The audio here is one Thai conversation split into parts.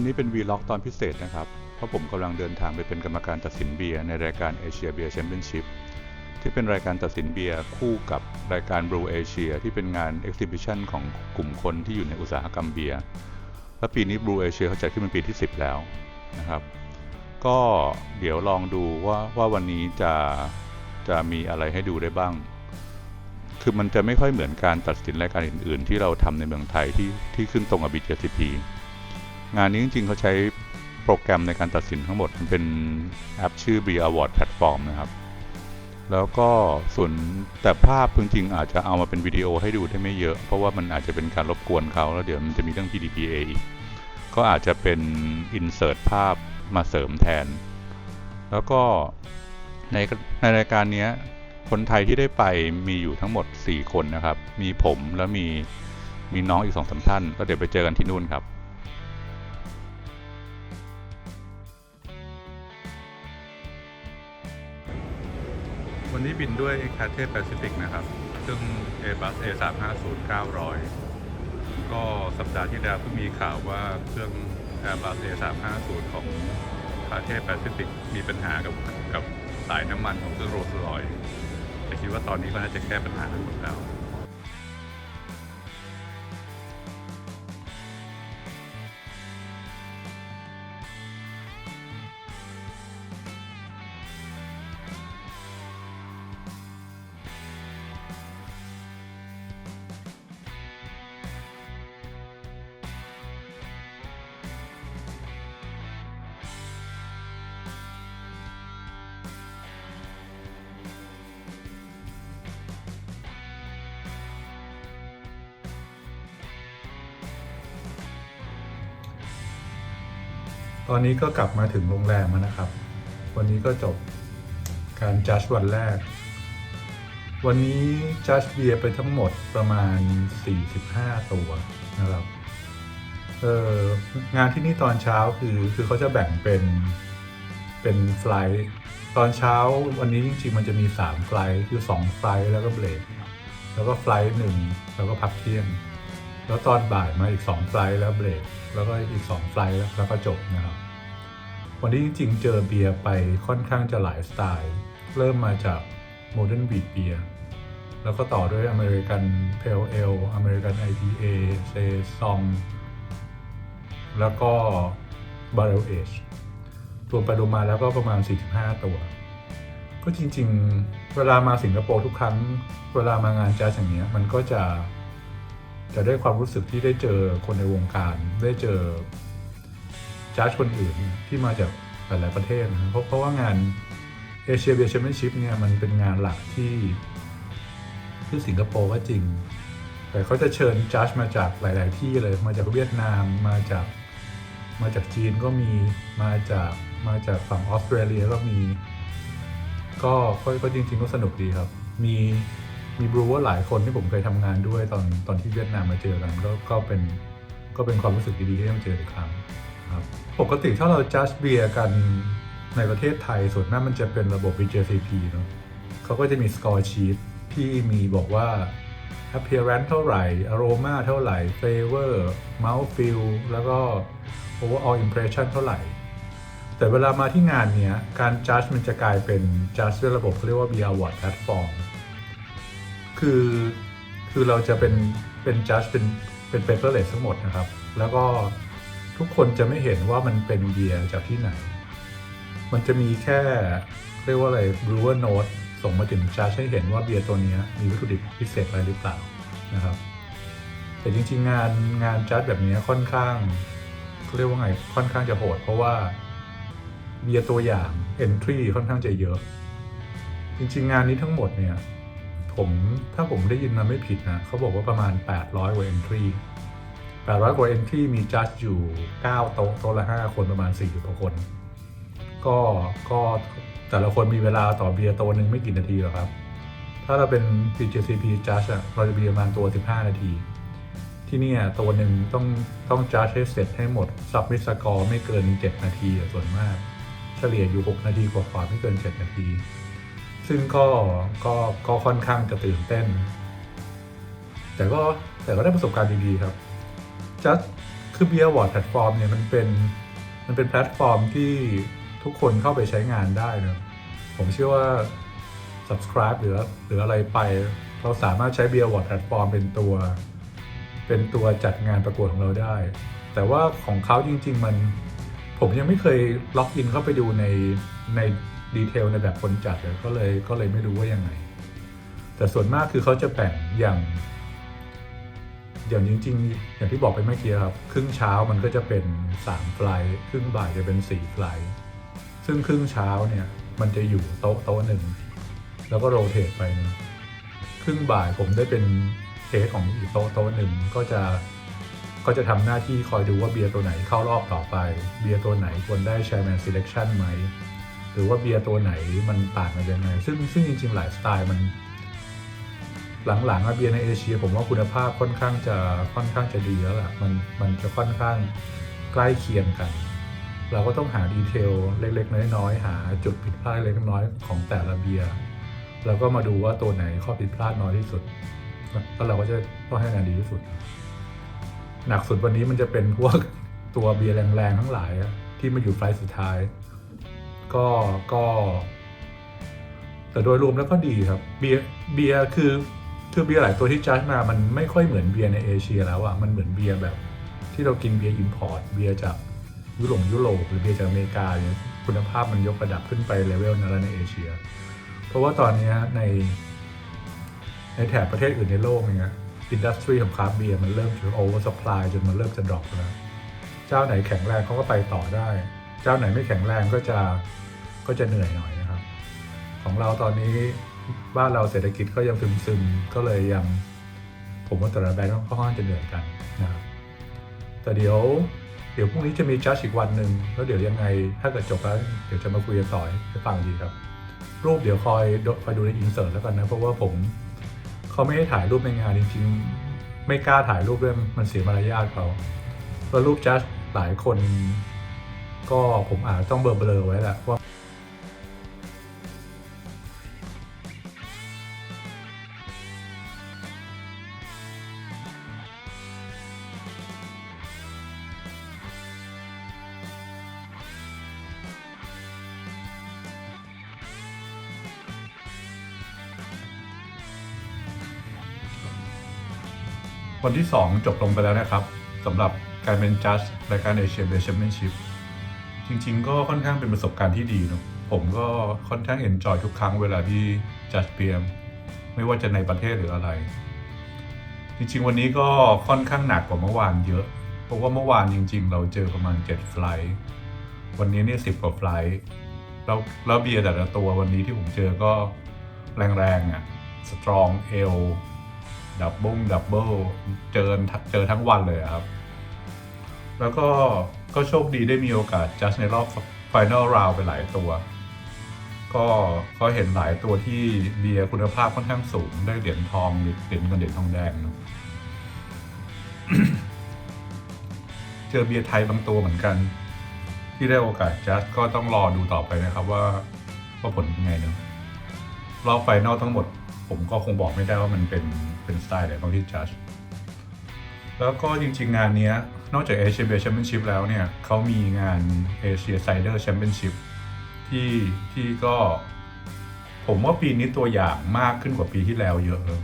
วันนี้เป็นวีล็อกตอนพิเศษนะครับ เพราะผมกำลังเดินทางไปเป็นกรรมการตัดสินเบียร์ในรายการ Asia Beer Championship ที่เป็นรายการตัดสินเบียร์คู่กับรายการ Brew Asia ที่เป็นงาน Exhibition ของกลุ่มคนที่อยู่ในอุตสาหกรรมเบียร์และปีนี้ Brew Asia เขาจัดขึ้นเป็นปีที่ 10 แล้วนะครับ ก็เดี๋ยวลองดูว่าว่าวันนี้จะจะมีอะไรให้ดูได้บ้าง คือมันจะไม่ค่อยเหมือนการตัดสินรายการอื่น ๆ ที่เราทำในเมืองไทยที่ที่ขึ้นตรงกับ BJCP งานนี้จริงๆเขาใช้โปรแกรมในการตัดสินทั้งหมด มันเป็นแอปชื่อ b Award Platform นะครับ แล้วก็ส่วนแต่ภาพจริงๆอาจจะเอามาเป็นวิดีโอให้ดูได้ไม่เยอะ เพราะว่ามันอาจจะเป็นการรบกวนเขาแล้วเดี๋ยวมันจะมีเรื่อง PDPA อีกก็อาจจะเป็น insert ภาพมาเสริมแทน แล้วก็ในในรายการนี้คนไทยที่ได้ไปมีอยู่ทั้งหมด 4 คนนะครับ มีผมแล้วมีมีน้องอีกสองสามท่าน ก็เดี๋ยวไปเจอกันที่นู่นครับ วันนี้บินด้วยคาเทแปซิฟิกนะครับ ซึ่ง Airbus A350 900 ก็สัปดาห์ที่แล้วเพิ่งมีข่าวว่าเครื่อง Airbus A350 ของคาเทแปซิฟิกมีปัญหากับกับสายน้ำมันของเครื่องโรลส์รอยแต่คิดว่าตอนนี้ก็น่าจะแก้ปัญหาทั้งหมดแล้ว ตอนนี้ก็กลับมาถึงโรงแรมแล้วนะครับ วันนี้ก็จบการจัดวันแรก วันนี้จัดเบียร์ไปทั้งหมดประมาณ 45 ตัวนะครับเอองานที่นี่ตอนเช้าคือคือเขาจะแบ่งเป็นเป็นไฟล์ตอนเช้าวันนี้จริงๆมันจะมี3ไฟล์คือ2ไฟล์แล้วก็เบรกแล้วก็ไฟล์หนึ่งแล้วก็พักเที่ยง แล้วตอนบ่ายมาอีก 2 ไฟล์แล้วเบรก แล้วก็อีก 2 ไฟล์แล้วก็จบนะครับ วันนี้จริงๆ เจอเบียร์ไปค่อนข้างจะหลายสไตล์ เริ่มมาจากโมเดิร์นบีทเบียร์แล้วก็ต่อด้วยอเมริกันเพลเอลอเมริกัน IPA เอเซซองแล้วก็บาร์เรลเอชรวมไปรวมมาแล้วก็ประมาณ 45 ตัว ก็จริงๆ เวลามาสิงคโปร์ทุกครั้ง เวลามางานแจ๊สอย่างเนี้ยมันก็จะ จะได้ความรู้สึกที่ได้เจอคนในวงการ ได้เจอจัดคนอื่นที่มาจากหลาย ๆ ประเทศนะเพราะเพราะว่างานเอเชียเบียแชมเปี้ยนชิพเนี่ยมันเป็นงานหลักที่ที่สิงคโปร์ก็จริง แต่เขาจะเชิญจัดมาจากหลาย ๆ ที่เลย มาจากเวียดนาม มาจาก มาจากจีนก็มี มาจาก มาจากฝั่งออสเตรเลียก็มี ก็ก็ก็จริง ๆ ก็สนุกดีครับ มี มีบรูเวอร์หลายคนที่ผมเคยทำงานด้วยตอนตอนที่เวียดนามมาเจอกันก็ก็เป็นก็เป็นความรู้สึกดีๆที่ได้มาเจออีกครั้งครับปกติถ้าเราจัดเบียร์กันในประเทศไทยส่วนมากมันจะเป็นระบบ BJCP เนอะเขาก็จะมี score sheet ที่มีบอกว่า appearance เท่าไหร่ aroma เท่าไหร่ flavor mouth feel แล้วก็ overall impression เท่าไหร่ แต่เวลามาที่งานเนี้ย การ judge มันจะกลายเป็น judge ด้วยระบบเขาเรียกว่า Beer Award Platform คือคือเราจะเป็นเป็น judge เป็นเป็น paperless ทั้งหมดนะครับ แล้วก็ทุกคนจะไม่เห็นว่ามันเป็นเบียร์จากที่ไหน มันจะมีแค่เรียกว่าอะไร brewer note ส่งมาถึง judge ให้เห็นว่าเบียร์ตัวนี้มีวัตถุดิบพิเศษอะไรหรือเปล่านะครับ แต่จริงๆงานงานจัดแบบนี้ค่อนข้างเรียกว่าไงค่อนข้างจะโหด เพราะว่าเบียร์ตัวอย่าง entry ค่อนข้างจะเยอะ จริงๆงานนี้ทั้งหมดเนี่ย ผมถ้าผมได้ยินมาไม่ผิดนะเขาบอกว่าประมาณ 800กว่า entry 800กว่า entry มีจัดอยู่ 9 โต๊ะโต๊ะละ 5 คนประมาณ40กว่าคน ก็ก็แต่ละคนมีเวลาต่อเบียร์ตัวหนึ่งไม่กี่นาทีหรอกครับ ถ้าเราเป็น BJCP Judge อะเราจะมีประมาณตัว 15 นาที ที่นี่ตัวหนึ่งต้องต้องจัดให้เสร็จให้หมดซับมิสกอร์ไม่เกิน 7 นาทีส่วนมาก เฉลี่ยอยู่ 6 นาทีกว่าๆไม่เกิน 7 นาที ซึ่งก็ก็ก็ค่อนข้างจะตื่นเต้น แต่ก็แต่ก็ได้ประสบการณ์ดีๆครับจัดคือเบียร์วอร์ดแพลตฟอร์มเนี่ยมันเป็นมันเป็นแพลตฟอร์มที่ทุกคนเข้าไปใช้งานได้นะผมเชื่อว่า subscribe หรือหรืออะไรไปเราสามารถใช้เบียร์วอร์ดแพลตฟอร์มเป็นตัว เป็นตัวจัดงานประกวดของเราได้ แต่ว่าของเขาจริง ๆ มันผมยังไม่เคยล็อกอินเข้าไปดูในใน ดีเทลในแบบคนจัดเลยก็เลยก็เลยไม่รู้ว่ายังไง แต่ส่วนมากคือเขาจะแบ่งอย่างอย่างจริง ๆ อย่างที่บอกไปเมื่อกี้ครับ ครึ่งเช้ามันก็จะเป็น3ไฟล์ครึ่งบ่ายจะเป็น4ไฟล์ซึ่งครึ่งเช้าเนี่ยมันจะอยู่โต๊ะโต๊ะหนึ่ง แล้วก็โรเตทไปนะครึ่งบ่ายผมได้เป็นเทสของอีกโต๊ะโต๊ะหนึ่งก็จะก็จะทำหน้าที่คอยดูว่าเบียร์ตัวไหนเข้ารอบต่อไป เบียร์ตัวไหนควรได้ Chairman Selection ไหม หรือว่าเบียร์ตัวไหนมันต่างกันยังไง ซึ่งซึ่งจริงๆหลายสไตล์มันหลังๆอะเบียร์ในเอเชีย ผมว่าคุณภาพค่อนข้างจะค่อนข้างจะดีแล้วล่ะมันมันจะค่อนข้างใกล้เคียงกัน เราก็ต้องหาดีเทลเล็กๆ น้อยๆหาจุดผิดพลาดเล็กน้อยของแต่ละเบียร์แล้วก็มาดูว่าตัวไหนข้อผิดพลาดน้อยที่สุดแล้วเราก็จะต้องให้งานดีที่สุด หนักสุดวันนี้มันจะเป็นพวกตัวเบียร์แรงๆทั้งหลายที่มาอยู่ไฟล์สุดท้าย ก็ก็ แต่โดยรวมแล้วก็ดีครับ เบียร์เบียร์คือคือเบียร์หลายตัวที่จัดมามันไม่ค่อยเหมือนเบียร์ในเอเชียแล้วอะมันเหมือนเบียร์แบบ ที่เรากินเบียร์อิมพอร์ตเบียร์จากยุโรปยุโรปหรือเบียร์จากอเมริกาเนี่ยคุณภาพมันยกระดับขึ้นไปเลเวลนั้นแล้วในเอเชีย เพราะว่าตอนนี้ใน ในแถบประเทศอื่นในโลกเนี่ยอินดัสทรีของคราฟต์เบียร์มันเริ่มจะโอเวอร์สปายจนมันเริ่มจะดรอปแล้ว เจ้าไหนแข็งแรงเขาก็ไปต่อได้ เจ้าไหนไม่แข็งแรงก็จะก็จะเหนื่อยหน่อยนะครับ ของเราตอนนี้บ้านเราเศรษฐกิจก็ยังซึมๆก็เลยยังผมว่าแต่ละแบรนด์ก็ค่อนข้างจะเหนื่อยกันนะครับแต่เดี๋ยวเดี๋ยวพรุ่งนี้จะมีจัดอีกวันหนึ่งแล้วเดี๋ยวยังไงถ้าเกิดจบแล้วเดี๋ยวจะมาคุยกันต่อให้ฟังดีครับ รูปเดี๋ยวคอยดูคอยดูในอินเสิร์ตแล้วกันนะเพราะว่าผมเขาไม่ให้ถ่ายรูปในงานจริงๆไม่กล้าถ่ายรูปด้วยมันเสียมารยาทเขาแล้วรูปจัดหลายคน ก็ผมอาจต้องเบลอไว้แหละว่าวันที่ 2 จบลงไปแล้วนะครับสำหรับการเป็นจัดรายการเอเชียเบสแชมเปี้ยนชิพ จริง ๆ ก็ค่อนข้างเป็นประสบการณ์ที่ดีเนอะผมก็ค่อนข้างเอนจอยทุกครั้งเวลาที่จัดเปียม ไม่ว่าจะในประเทศหรืออะไร จริง ๆ วันนี้ก็ค่อนข้างหนักกว่าเมื่อวานเยอะ เพราะว่าเมื่อวานจริง ๆ เราเจอประมาณ7ไฟลท์วันนี้เนี่ยสิบกว่าไฟล์แล้วแล้วเบียร์แต่ละตัววันนี้ที่ผมเจอก็แรงๆอะสตรองเอลดับเบิลดับเบิลเจอเจอทั้งวันเลยครับ แล้วก็ก็โชคดีได้มีโอกาสจัดในรอบ Final Round ไปหลายตัว ก็ก็เห็นหลายตัวที่เบียร์คุณภาพค่อนข้างสูง ได้เหรียญทองเหรียญเงินเหรียญทองแดงเนอะเจอเบียร์ไทยบางตัวเหมือนกัน ที่ได้โอกาสจัดก็ต้องรอดูต่อไปนะครับว่าว่าผลเป็นไงเนอะรอบไฟนอลทั้งหมด ผมก็คงบอกไม่ได้ว่ามันเป็นเป็นสไตล์ไหนบางที่จัดแล้วก็จริงๆงานเนี้ย นอกจากเอเชียเบียแชมเปี้ยนชิพแล้วเนี่ยเขามีงานเอเชียไซเดอร์แชมเปี้ยนชิพที่ที่ก็ผมว่าปีนี้ตัวอย่างมากขึ้นกว่าปีที่แล้วเยอะเลย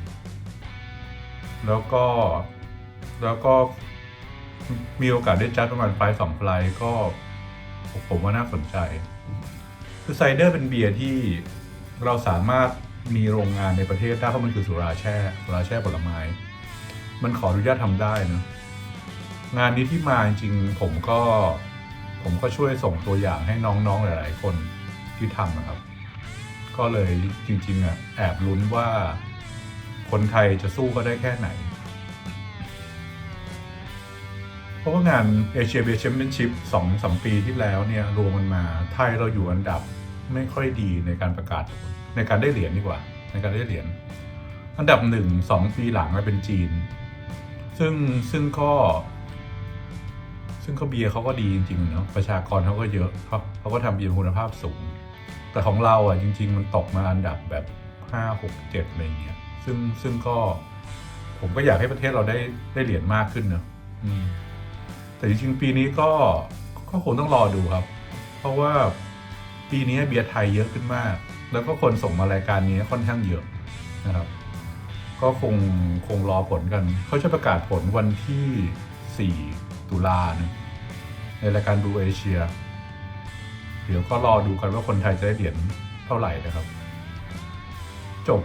แล้วก็แล้วก็มีโอกาสได้จัดประมาณไฟล์สองไฟล์ก็ ผมว่าน่าสนใจ คือไซเดอร์เป็นเบียร์ที่เราสามารถมีโรงงานในประเทศได้เพราะมันคือสุราแช่สุราแช่ผลไม้ มันขออนุญาตทำได้นะ งานนี้ที่มาจริงๆผมก็ผมก็ช่วยส่งตัวอย่างให้น้องๆหลาย ๆ คนที่ทำนะครับ ก็เลยจริงๆอะแอบลุ้นว่าคนไทยจะสู้ก็ได้แค่ไหน เพราะว่างานเอเชียเบียแชมเปี้ยนชิพสองสามปีที่แล้วเนี่ยรวมมันมาไทยเราอยู่อันดับไม่ค่อยดีในการประกาศ ในการได้เหรียญดีกว่า ในการได้เหรียญอันดับหนึ่งสองปีหลังมาเป็นจีน ซึ่งซึ่งก็ ซึ่งก็เบียร์เขาก็ดีจริงๆเนาะประชากรเขาก็เยอะเขาเขาก็ทำเบียร์คุณภาพสูง แต่ของเราอะจริง ๆ มันตกมาอันดับแบบห้าหกเจ็ดอะไรเงี้ยซึ่งซึ่งก็ผมก็อยากให้ประเทศเราได้ได้เหรียญมากขึ้นเนอะแต่แต่จริงๆปีนี้ก็ก็คงต้องรอดูครับ เพราะว่าปีนี้เบียร์ไทยเยอะขึ้นมาก แล้วก็คนส่งมารายการนี้ค่อนข้างเยอะนะครับ ก็คงคงรอผลกัน เขาจะประกาศผลวันที่ 4 ตุลาในรายการดูเอเชีย เดี๋ยวก็รอดูกันว่าคนไทยจะได้เหรียญเท่าไหร่นะครับ จบ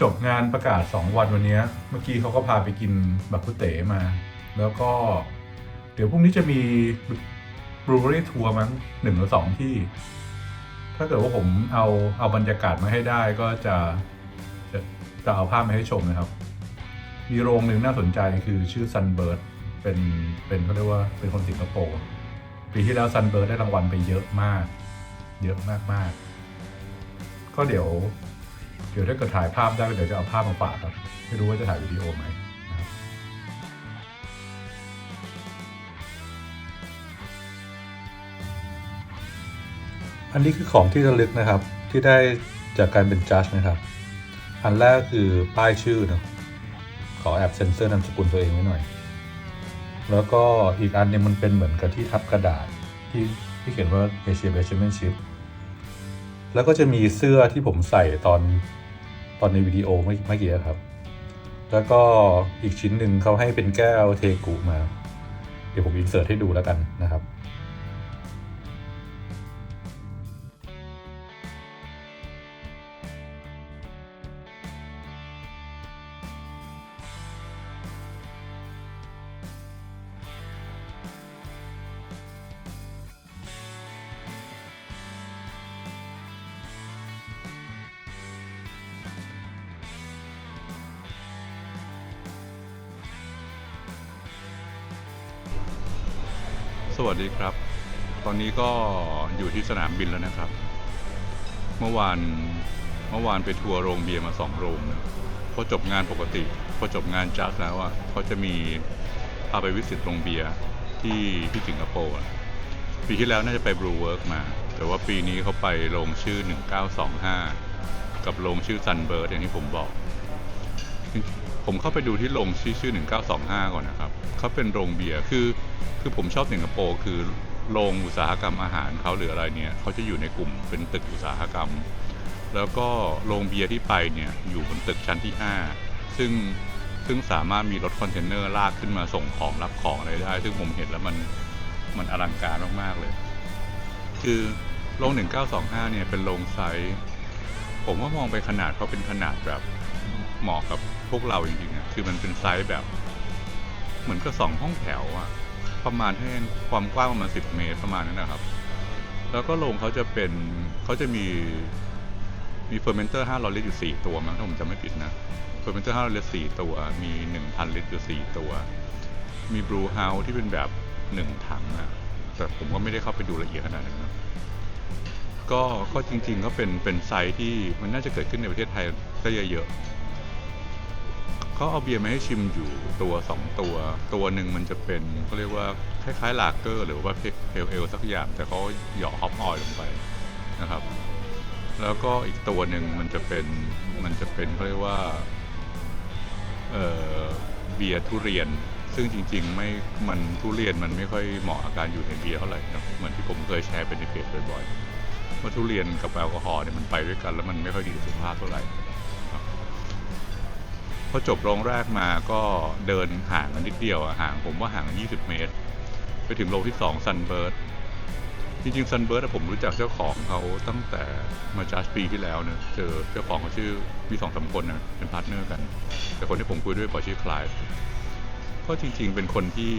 จบงานประกาศ 2 วันวันนี้ เมื่อกี้เขาก็พาไปกินบักกุเต๋มา แล้วก็เดี๋ยวพรุ่งนี้จะมีบรูเบอรี่ทัวร์มั้งหนึ่งหรือสองที่ ถ้าเกิดว่าผมเอาเอาบรรยากาศมาให้ได้ก็จะจะจะเอาภาพมาให้ชมนะครับ มีโรงหนึ่งน่าสนใจคือชื่อ Sunbird เป็นเป็นเขาเรียกว่าเป็นคนสิงคโปร์ปีที่แล้ว Sunbird ได้รางวัลไปเยอะมาก เยอะมากมากก็เดี๋ยว เดี๋ยวถ้าเกิดถ่ายภาพได้ก็เดี๋ยวจะเอาภาพมาฝากครับไม่รู้ว่าจะถ่ายวิดีโอไหมอันนี้คือของที่ระลึกนะครับที่ได้จากการเป็นจัดนะครับ อันแรกคือป้ายชื่อเนาะขอแอบเซ็นเซอร์นามสกุลตัวเองไว้หน่อย แล้วก็อีกอันเนึงมันเป็นเหมือนกับที่ทับกระดาษที่ที่เขียนว่า Asia b a s e m e n s h i p แล้วก็จะมีเสื้อที่ผมใส่ตอนตอนในวิดีโอเมื่อเมื่อกี้ครับ แล้วก็อีกชิ้นหนึ่งเขาให้เป็นแก้วเทกุมา เดี๋ยวผมอินเสิร์ตให้ดูแล้วกันนะครับ สวัสดีครับ ตอนนี้ก็อยู่ที่สนามบินแล้วนะครับ เมื่อวานเมื่อวานไปทัวร์โรงเบียร์มาสองโรงนะพอจบงานปกติ พอจบงานจัดแล้วอะเขาจะมีพาไปวิสิตโรงเบียร์ที่ที่สิงคโปร์ปีที่แล้วน่าจะไปบรูเวิร์กมา แต่ว่าปีนี้เขาไปโรงชื่อ 1925 กับโรงชื่อ Sunbird อย่างที่ผมบอก ผมเข้าไปดูที่โรงชื่อชื่อ 1925 ก่อนนะครับเขาเป็นโรงเบียร์คือ คือผมชอบสิงคโปร์คือโรงอุตสาหกรรมอาหารเขาหรืออะไรเนี่ยเขาจะอยู่ในกลุ่มเป็นตึกอุตสาหกรรม แล้วก็โรงเบียร์ที่ไปเนี่ยอยู่บนตึกชั้นที่ 5 ซึ่งซึ่งสามารถมีรถคอนเทนเนอร์ลากขึ้นมาส่งของรับของอะไรได้ ซึ่งผมเห็นแล้วมันมันอลังการมากๆเลย คือโรง 1925 เนี่ยเป็นโรงไซส์ผมว่ามองไปขนาดเขาเป็นขนาดแบบเหมาะกับ พวกเราจริงๆอะคือมันเป็นไซส์แบบ เหมือนกับสองห้องแถวอะ ประมาณให้ความกว้างประมาณสิบเมตรประมาณนั้นนะครับ แล้วก็โรงเขาจะเป็นเขาจะมีมีเฟอร์เมนเตอร์ห้าร้อยลิตรอยู่สี่ตัวมั้งถ้าผมจำไม่ผิดนะเฟอร์เมนเตอร์ห้าร้อยลิตรสี่ตัว มีหนึ่งพันลิตรอยู่สี่ตัว มีบรูเฮาส์ที่เป็นแบบหนึ่งถังอะแต่ผมก็ไม่ได้เข้าไปดูละเอียดขนาดนั้นนะก็ก็จริงๆก็เป็นเป็นไซต์ที่มันน่าจะเกิดขึ้นในประเทศไทยก็เยอะๆ เขาเอาเบียร์มาให้ชิมอยู่ตัวสองตัว ตัวหนึ่งมันจะเป็นเขาเรียกว่าคล้ายๆลาเกอร์ หรือว่าเพลเอลสักอย่าง แต่เขาเหยาะฮอปออยลงไปนะครับ แล้วก็อีกตัวหนึ่งมันจะเป็นมันจะเป็นเขาเรียกว่าเเบียร์ทุเรียน ซึ่งจริงๆไม่มันทุเรียนมันไม่ค่อยเหมาะกับการอยู่ในเบียร์เท่าไหร่นะเหมือนที่ผมเคยแชร์เป็นในเพจบ่อยๆว่าทุเรียนกับแอลกอฮอล์เนี่ยมันไปด้วยกันแล้วมันไม่ค่อยดีต่อสุขภาพเท่าไหร่ อจบโรงแรกมาก็เดินห่างกันนิดเดียวอะห่างผมว่าห่าง 20 เมตร ไปถึงโรงที่2 Sunbird จริงๆ Sunbird อะผมรู้จักเจ้าของเขาตั้งแต่มาจัสปีที่แล้วเนอะเจอเจ้าของเขาชื่อมีสองสามคนนะเป็นพาร์ทเนอร์กัน แต่คนที่ผมคุยด้วยบอชื่อคลายก็จริงๆเป็นคนที่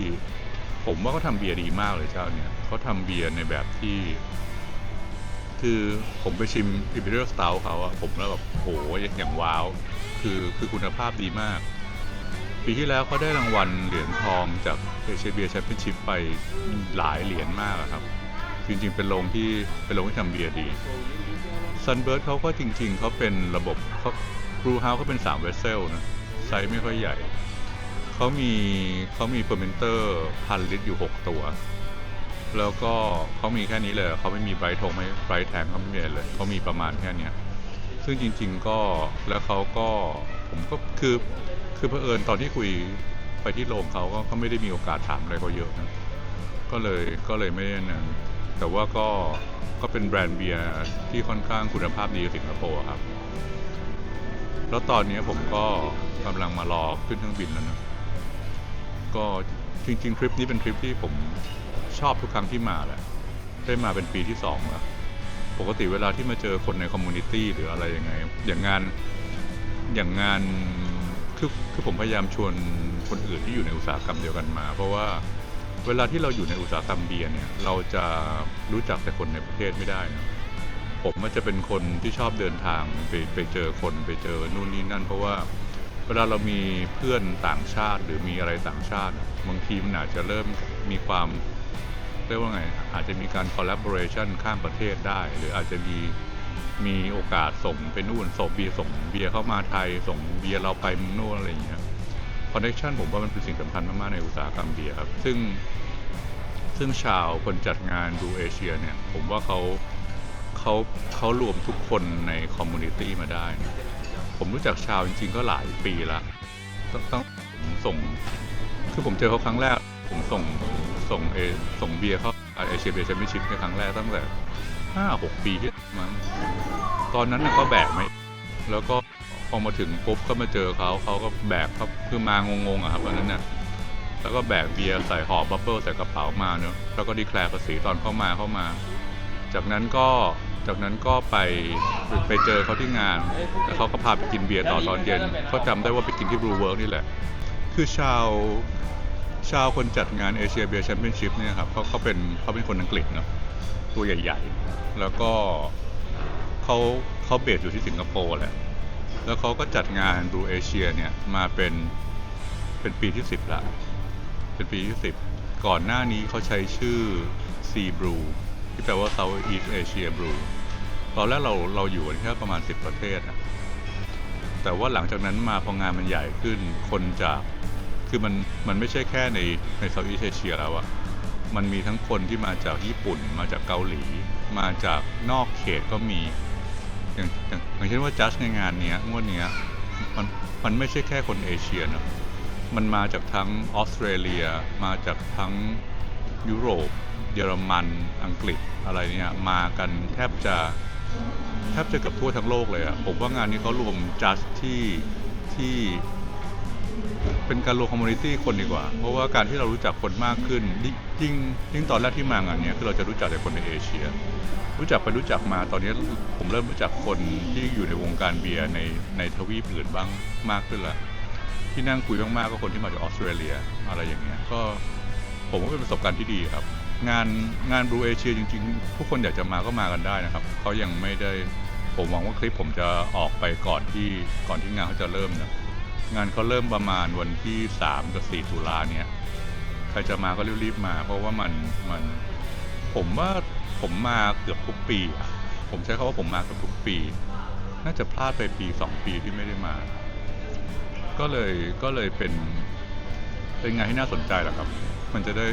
ผมว่าเขาทำเบียร์ดีมากเลยเจ้าเนี่ยเขาทำเบียร์ในแบบที่คือผมไปชิม Imperial Stout เขาอะผมแล้วแบบโหอย่างว้าว คือคือคุณภาพดีมาก ปีที่แล้วเขาได้รางวัลเหรียญทองจากเอเชียเบียร์แชมเปี้ยนชิพไปหลายเหรียญมากอะครับ จริงๆเป็นโรงที่เป็นโรงที่ทำเบียร์ดีซันเบิร์ดเขาก็จริง ๆเขาเป็นระบบเขาบรูเฮาส์เขาเป็น3เวสเซลนะไซส์ไม่ค่อยใหญ่เขามีเขามีเฟอร์เมนเตอร์พันลิตรอยู่ 6 ตัว แล้วก็เขามีแค่นี้เลยเขาไม่มีไบรท์ทงไม่ไบรท์แทงเขาไม่มีอะไรเลยเขามีประมาณแค่เนี้ย ซึ่งจริง ๆก็แล้วเขาก็ผมก็คือคือเผอิญตอนที่คุยไปที่โรงเขาก็เขาไม่ได้มีโอกาสถามอะไรเขาเยอะนะก็เลยก็เลยไม่ได้นั้นแต่ว่าก็ก็เป็นแบรนด์เบียร์ที่ค่อนข้างคุณภาพดีสิงคโปร์ครับ แล้วตอนนี้ผมก็กำลังมารอขึ้นเครื่องบินแล้วนะก็จริงๆทริปนี้เป็นทริปที่ผมชอบทุกครั้งที่มาแหละได้มาเป็นปีที่สองแล้ว ปกติเวลาที่มาเจอคนในคอมมูนิตี้หรืออะไรยังไง อย่างงานอย่างงานคือคือผมพยายามชวนคนอื่นที่อยู่ในอุตสาหกรรมเดียวกันมา เพราะว่าเวลาที่เราอยู่ในอุตสาหกรรมเบียร์เนี่ยเราจะรู้จักแต่คนในประเทศไม่ได้นะผมมันจะเป็นคนที่ชอบเดินทางไปไปเจอคนไปเจอนู่นนี่นั่น เพราะว่าเวลาเรามีเพื่อนต่างชาติหรือมีอะไรต่างชาติ บางทีมันอาจจะเริ่มมีความ เรียกว่าไง อาจจะมีการ collaboration ข้ามประเทศได้ หรืออาจจะมีมีโอกาสส่งไปนู่นส่งเบียร์ส่งเบียร์เข้ามาไทย ส่งเบียร์เราไปมืองโน่นอะไรอย่างเงี้ย connection ผมว่ามันเป็นสิ่งสำคัญมาก ๆ ในอุตสาหกรรมเบียร์ครับ ซึ่งซึ่งชาวคนจัดงานดูเอเชียเนี่ย ผมว่าเขาเขาเขารวมทุกคนในคอมมูนิตี้มาได้นะผมรู้จักชาวจริง ๆ ก็หลายปีละต้องต้องผมส่ง คือผมเจอเขาครั้งแรก ผมส่ง ส่งเอส่งเบียร์เข้าเอเชียเบียร์แชมเปี้ยนชิพในครั้งแรกตั้งแต่ห้าหกปีที่มั้งตอนนั้นน่ะก็แบกไหมแล้วก็พอมาถึงปุ๊บก็มาเจอเขาเขาก็แบกครับคือมางงๆอะครับตอนนั้นน่ะแล้วก็แบกเบียร์ใส่ห่อบับเบิ้ลใส่กระเป๋ามาเนอะแล้วก็ดีแคลร์ภาษีตอนเข้ามาเข้ามา จากนั้นก็จากนั้นก็ไปไปเจอเขาที่งานแล้วเขาก็พาไปกินเบียร์ต่อตอนเย็นเขาจำได้ว่าไปกินที่บรูเวิร์กนี่แหละ คือชาว ชาวคนจัดงานเอเชียเบียร์แชมเปี้ยนชิพเนี่ยครับเขาเขาเป็นเขาเป็นคนอังกฤษเนาะตัวใหญ่ๆ แล้วก็เขาเขาเบสอยู่ที่สิงคโปร์แหละแล้วเขาก็จัดงานบูเอเชียเนี่ยมาเป็นเป็นปีที่สิบละเป็นปีที่สิบก่อนหน้านี้เขาใช้ชื่อ C Brew ที่แปลว่า South East Asia Brew ตอนแรกเราเราอยู่กันแค่ประมาณ 10 ประเทศอะแต่ว่าหลังจากนั้นมาพองานมันใหญ่ขึ้นคนจาก คือมันมันไม่ใช่แค่ในใน South East Asia แล้วอะมันมีทั้งคนที่มาจากญี่ปุ่น มาจากเกาหลี มาจากนอกเขตก็มี อย่างอย่างอย่างเช่นว่าจัสในงานเนี้ยงวดเนี้ยมันมันไม่ใช่แค่คนเอเชียนะมันมาจากทั้งออสเตรเลีย มาจากทั้งยุโรป เยอรมันอังกฤษอะไรเนี่ยมากันแทบจะแทบจะเกับทั่วทั้งโลกเลยอะผมว่างานนี้เขารวมจัสที่ที่ เป็นการรวมคอมมูนิตี้คนดีกว่า เพราะว่าการที่เรารู้จักคนมากขึ้น ยิ่งยิ่งตอนแรกที่มางานเนี้ยคือเราจะรู้จักแต่คนในเอเชีย รู้จักไปรู้จักมาตอนนี้ผมเริ่มรู้จักคนที่อยู่ในวงการเบียร์ในในทวีปอื่นบ้างมากขึ้นละที่นั่งคุยมากๆก็คนที่มาจากออสเตรเลียอะไรอย่างเงี้ยก็ผมว่าเป็นประสบการณ์ที่ดีครับ งานงานบรูเอเชียจริงๆ ทุกคนอยากจะมาก็มากันได้นะครับเขายังไม่ได้ผมหวังว่าคลิปผมจะออกไปก่อนที่ก่อนที่งานเขาจะเริ่มนะ งานเขาเริ่มประมาณวันที่3กับ4ตุลาเนี่ยใครจะมาก็รีบๆมา เพราะว่ามันมัน ผมว่าผมมาเกือบทุกปีอะผมใช้คำว่าผมมาเกือบทุกปี น่าจะพลาดไปปีสองปีที่ไม่ได้มา ก็เลยก็เลยเป็นเป็นงานที่น่าสนใจแหละครับ มันจะได้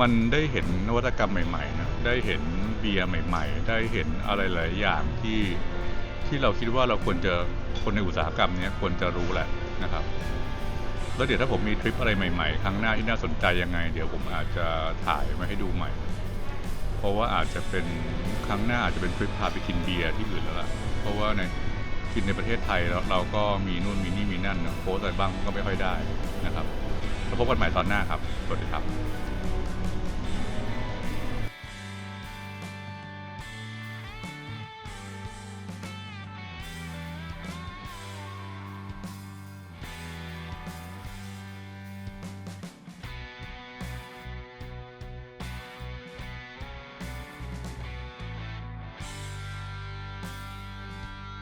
มันได้เห็นนวัตกรรมใหม่ๆนะได้เห็นเบียร์ใหม่ ๆ ได้เห็นอะไรหลายอย่างที่ที่เราคิดว่าเราควรจะ คนในอุตสาหกรรมเนี้ยควรจะรู้แหละนะครับ แล้วเดี๋ยวถ้าผมมีทริปอะไรใหม่ๆ ครั้งหน้าที่น่าสนใจยังไง เดี๋ยวผมอาจจะถ่ายมาให้ดูใหม่ เพราะว่าอาจจะเป็นครั้งหน้าอาจจะเป็นทริปพาไปกินเบียร์ที่อื่นแล้วล่ะ เพราะว่าในกินในประเทศไทยเราเราก็มีนู่นมีนี่มีนั่นโพสต์อะไรบ้างก็ไม่ค่อยได้นะครับแล้วพบกันใหม่ตอนหน้าครับ สวัสดีครับ